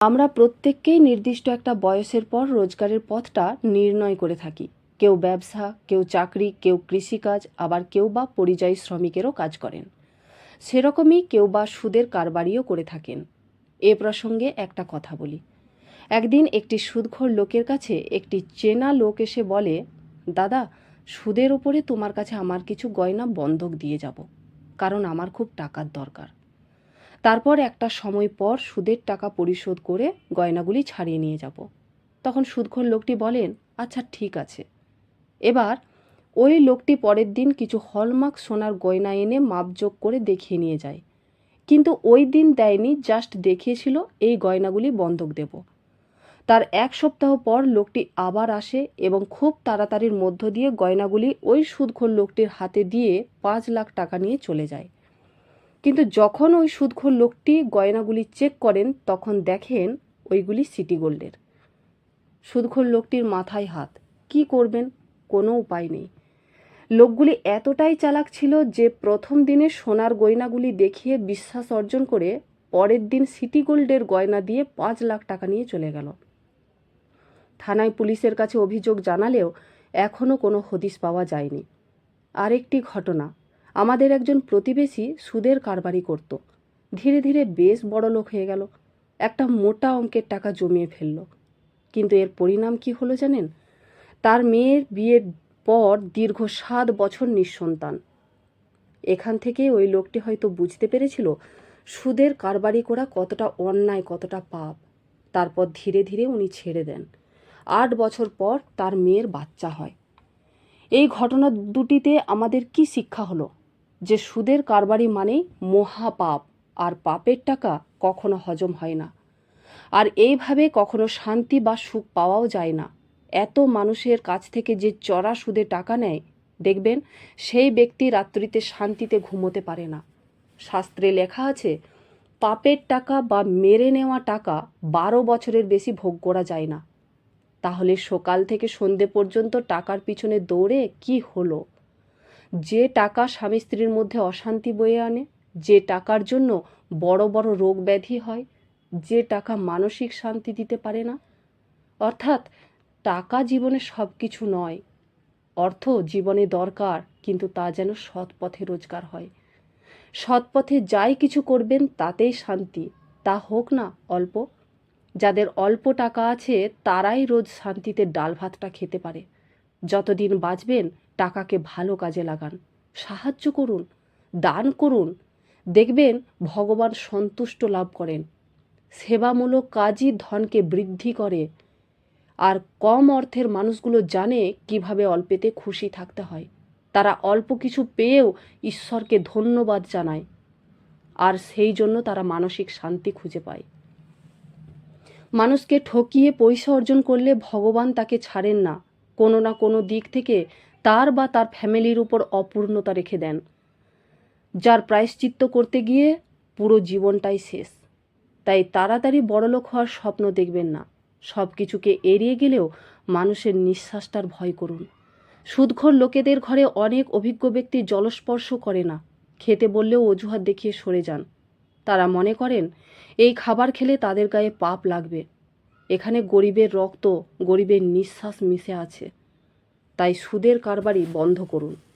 আমরা প্রত্যেককেই নির্দিষ্ট একটা বয়সের পর রোজগারের পথটা নির্ণয় করে থাকি। কেউ ব্যবসা, কেউ চাকরি, কেউ কৃষিকাজ, আবার কেউ বা পরিযায়ী শ্রমিকেরও কাজ করেন। সেরকমই কেউ বা সুদের কারবারিও করে থাকেন। এ প্রসঙ্গে একটা কথা বলি। একদিন একটি সুদখোর লোকের কাছে একটি চেনা লোক এসে বলে, দাদা, সুদের ওপরে তোমার কাছে আমার কিছু গয়না বন্ধক দিয়ে যাব। কারণ আমার খুব টাকার দরকার। তারপর একটা সময় পর সুদের টাকা পরিশোধ করে গয়নাগুলি ছাড়িয়ে নিয়ে যাব। তখন সুদখোর লোকটি বলেন আচ্ছা ঠিক আছে। এবার ওই লোকটি পরের দিন কিছু হলমার্ক সোনার গয়না এনে মাপযোগ করে দেখিয়ে নিয়ে যায়। কিন্তু ওই দিন দেয়নি, জাস্ট দেখিয়েছিল, এই গয়নাগুলি বন্ধক দেব। তার এক সপ্তাহ পর লোকটি আবার আসে এবং খুব তাড়াতাড়ির মধ্য দিয়ে গয়নাগুলি ওই সুদখোর লোকটির হাতে দিয়ে পাঁচ লাখ টাকা নিয়ে চলে যায়। কিন্তু যখন ওই সুদখোর লোকটি গয়নাগুলি চেক করেন, তখন দেখেন ওইগুলি সিটি গোল্ডের। সুদখোর লোকটির মাথায় হাত। কি করবেন? কোনো উপায় নেই। লোকগুলি এতটাই চালাক ছিল যে প্রথম দিনে সোনার গয়নাগুলি দেখিয়ে বিশ্বাস অর্জন করে পরের দিন সিটি গোল্ডের গয়না দিয়ে পাঁচ লাখ টাকা নিয়ে চলে গেল। থানায় পুলিশের কাছে অভিযোগ জানালেও এখনও কোনো হদিশ পাওয়া যায়নি। আরেকটি ঘটনা। আমাদের একজন প্রতিবেশী সুদের কারবারি করত। ধীরে ধীরে বেশ বড় লোক হয়ে গেল। একটা মোটা অঙ্কের টাকা জমিয়ে ফেলল। কিন্তু এর পরিণাম কি হলো জানেন? তার মেয়ের বিয়ের পর দীর্ঘ সাত বছর নিঃসন্তান। এখান থেকে ওই লোকটি হয়তো বুঝতে পেরেছিল সুদের কারবারি করা কতটা অন্যায়, কতটা পাপ। তারপর ধীরে ধীরে উনি ছেড়ে দেন। আট বছর পর তার মেয়ের বাচ্চা হয়। এই ঘটনা দুটিতে আমাদের কি শিক্ষা হলো? যে সুদের কারবারি মানেই মহাপাপ, আর পাপের টাকা কখনো হজম হয় না। আর এইভাবে কখনো শান্তি বা সুখ পাওয়াও যায় না। এত মানুষের কাছ থেকে যে চড়া সুদে টাকা নেয়, দেখবেন সেই ব্যক্তি রাত্রিতে শান্তিতে ঘুমোতে পারে না। শাস্ত্রে লেখা আছে, পাপের টাকা বা মেরে নেওয়া টাকা বারো বছরের বেশি ভোগ করা যায় না। তাহলে সকাল থেকে সন্ধে পর্যন্ত টাকার পিছনে দৌড়ে কি হলো? যে টাকা স্বামী স্ত্রীর মধ্যে অশান্তি বয়ে আনে, যে টাকার জন্য বড় বড় রোগ ব্যাধি হয়, যে টাকা মানসিক শান্তি দিতে পারে না। অর্থাৎ টাকা জীবনে সব কিছু নয়, অর্থ জীবনে দরকার, কিন্তু তা যেন সৎ পথে রোজগার হয়। সৎ পথে যাই কিছু করবেন, তাতেই শান্তি, তা হোক না অল্প। যাদের অল্প টাকা আছে, তারাই রোজ শান্তিতে ডাল ভাতটা খেতে পারে। যতদিন বাঁচবেন, টাকাকে ভালো কাজে লাগান। সাহায্য করুন, দান করুন। দেখবেন ভগবান সন্তুষ্ট লাভ করেন। সেবামূলক কাজই ধনকে বৃদ্ধি করে। আর কম অর্থের মানুষগুলো জানে কীভাবে অল্পেতে খুশি থাকতে হয়। তারা অল্প কিছু পেয়েও ঈশ্বরকে ধন্যবাদ জানায়। আর সেই জন্য তারা মানসিক শান্তি খুঁজে পায়। মানুষকে ঠকিয়ে পয়সা অর্জন করলে ভগবান তাকে ছাড়েন না। কোনো না কোনো দিক থেকে তার বা তার ফ্যামিলির উপর অপূর্ণতা রেখে দেন, যার প্রায়শ্চিত্ত করতে গিয়ে পুরো জীবনটাই শেষ। তাই তাড়াতাড়ি বড়লোক হওয়ার স্বপ্ন দেখবেন না। সব কিছুকে এড়িয়ে গেলেও মানুষের নিঃশ্বাসটার ভয় করুন। সুদঘর লোকেদের ঘরে অনেক অভিজ্ঞ ব্যক্তি জলস্পর্শ করে না। খেতে বললেও অজুহাত দেখিয়ে সরে যান। তারা মনে করেন, এই খাবার খেলে তাদের গায়ে পাপ লাগবে। এখানে গরিবের রক্ত গরিবের নিঃশ্বাস মিশে আছে। তাই সুদের কারবারই বন্ধ করুন।